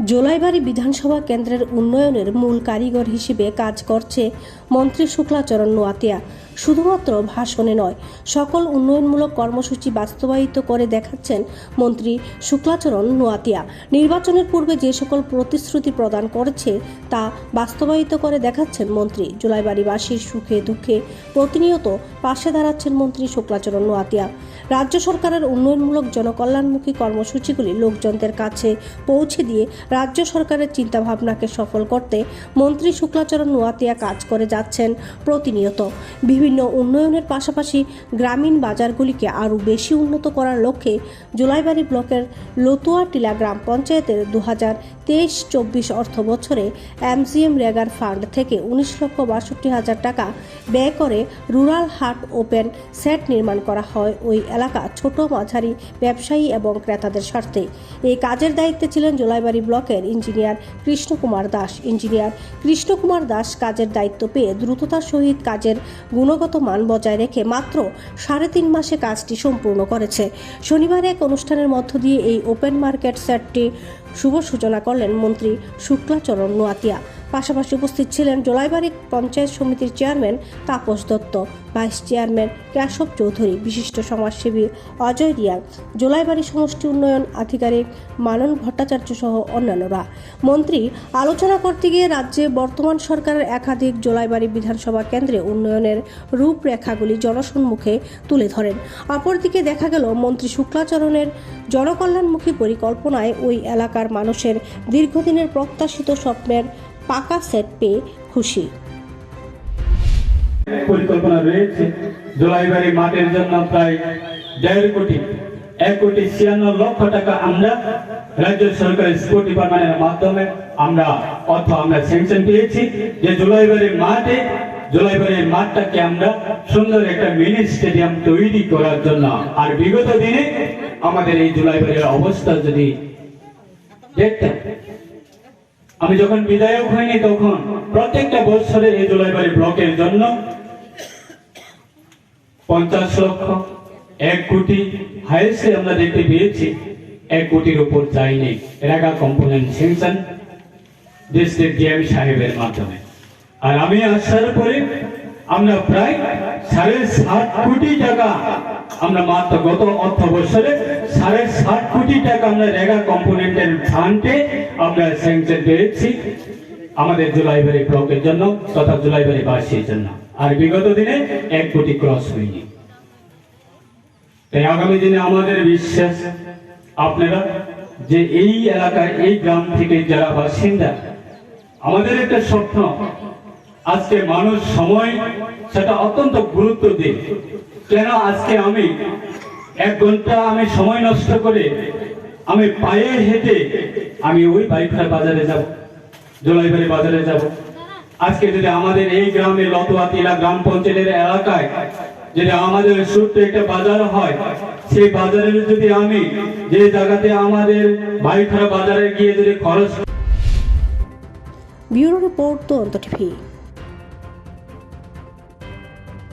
জোলাইবাড়ি বিধানসভা কেন্দ্রের উন্নয়নের মূল কারিগর হিসেবে কাজ করছে মন্ত্রী শুক্লাচরণ নোয়াতিয়া। শুধুমাত্র ভাষণে নয়, সকল উন্নয়নমূলক কর্মসূচি বাস্তবায়িত করে দেখাচ্ছেন মন্ত্রী শুক্লাচরণ নোয়াতিয়া। নির্বাচনের পূর্বে যে সকল প্রতিশ্রুতি প্রদান করেছে তা বাস্তবায়িত করে দেখাচ্ছেন মন্ত্রী। জোলাইবাড়িবাসীর সুখে দুঃখে প্রতিনিয়ত পাশে দাঁড়াচ্ছেন মন্ত্রী শুক্লাচরণ নোয়াতিয়া। রাজ্য সরকারের উন্নয়নমূলক জনকল্যাণমুখী কর্মসূচিগুলি লোকজনদের কাছে পৌঁছে দিয়ে রাজ্য সরকারের চিন্তাভাবনাকে সফল করতে মন্ত্রী শুক্লাচরণ নোয়াতিয়া কাজ করে যাচ্ছেন প্রতিনিয়ত। বিভিন্ন উন্নয়নের পাশাপাশি গ্রামীণ বাজারগুলিকে আরও বেশি উন্নত করার লক্ষ্যে জুলাইবাড়ি ব্লকের লতুয়া টিলা গ্রাম পঞ্চায়েতের দু হাজার তেইশ চব্বিশ অর্থ বছরে এমজিএম রেগার ফান্ড থেকে উনিশ লক্ষ বাষট্টি হাজার টাকা ব্যয় করে রুরাল হাট ওপেন সেট নির্মাণ করা হয় ওই এলাকা ছোট মাঝারি ব্যবসায়ী এবং ক্রেতাদের স্বার্থে। এই কাজের দায়িত্বে ছিলেন জোলাইবাড়ি ব্লকের ইঞ্জিনিয়ার কৃষ্ণকুমার দাস। ইঞ্জিনিয়ার কৃষ্ণকুমার দাস কাজের দায়িত্ব পেয়ে দ্রুততার সহিত কাজের গুণগত মান বজায় রেখে মাত্র সাড়ে তিন মাসে কাজটি সম্পূর্ণ করেছে। শনিবার এক অনুষ্ঠানের মধ্য দিয়ে এই ওপেন মার্কেট সেটটি শুভ সূচনা করলেন মন্ত্রী শুক্লাচরণ নোয়াতিয়া। পাশাপাশি উপস্থিত ছিলেন জোলাইবাড়ি পঞ্চায়েত সমিতির chairman Tapas Dutta, vice chairman Keshab Chowdhury, বিশিষ্ট সমাজসেবী অজয় রিয়াং, জোলাইবাড়ি সমষ্টি উন্নয়ন আধিকারিক মানন ভট্টাচার্য সহ অন্যান্যরা। মন্ত্রী, আলোচনা করতে গিয়ে রাজ্যে বর্তমান সরকারের একাধিক জোলাইবাড়ি বিধানসভা কেন্দ্রে উন্নয়নের রূপরেখাগুলি জনসম্মুখে তুলে ধরেন। অপরদিকে দেখা গেল, মন্ত্রী শুক্লাচরণের জনকল্যাণমুখী পরিকল্পনায় ওই এলাকার মানুষের দীর্ঘদিনের প্রত্যাশিত স্বপ্নের পাকা সেট পেয়ে খুশি। পরিকল্পনা রয়েছে, জোলাইবাড়ি মাঠের জন্য প্রায় দেড় কোটি, এক কোটি ছিয়ান্ন লক্ষ টাকা আমরা রাজ্য সরকারের স্পোর্ট ডিপার্টমেন্টের মাধ্যমে আমরা অর্থ আমরা স্যাংশন পেয়েছি। যে মাঠে মাঠটাকে আমরা সুন্দর একটা মিনি স্টেডিয়াম তৈরি করার জন্য আর বিগত দিনে আমাদের এই জোলাইবাড়ির অবস্থা যদি দেখতেন আমি যখন বিধায়ক হইনি তখন প্রত্যেকটা বছরে এই জোলাইবাড়ি ব্লকের জন্য পঞ্চাশ লক্ষ, এক কোটি হাইয়েস্টে আমরা দেখতে পেয়েছি। এক কোটির উপর যায়নি। রেগা কম্পোনেন্ট সেকশন ডিস্ট্রিক্ট ডিএম সাহেবের মাধ্যমে। আর আমি আসার পরে আমরা প্রায় সাড়ে সাত কোটি টাকা আমরা মাত্র গত অর্থ বছরে সাড়ে সাত কোটি টাকা আমরা রেগা কম্পোনেন্টের ফান্ডে আমরা স্যাংশন পেয়েছি আমাদের জুলাইবাড়ি ব্লকের জন্য তথা জুলাইবাড়ি বাসীর জন্য। আর বিগত দিনে এক কোটি ক্রস হয়নি। তাই আগামী দিনে আমাদের বিশ্বাস আপনারা যে এই এলাকায় এই গ্রাম থেকে যারা বাসিন্দা, আমাদের একটা স্বপ্ন। আজকে মানুষ সময়, সেটা অত্যন্ত গুরুত্ব দিই কেন আজকে আমি এক ঘণ্টা আমি সময় নষ্ট করে আমি পায়ে হেঁটে আমি ওই বাইকটা বাজারে যাব, জলাইবাড়ি বাজারে যাব। আজকে যদি আমাদের এই গ্রামে লতোয়া টিলা গ্রাম পঞ্চায়েতের এলাকায় যদি আমাদের ছোট্ট একটা বাজার হয়, সেই বাজারে যদি আমি যে জায়গাতে আমাদের বাইক বাজারে গিয়ে যদি খরচ ব্যুরো রিপোর্ট তদন্ত টিভি।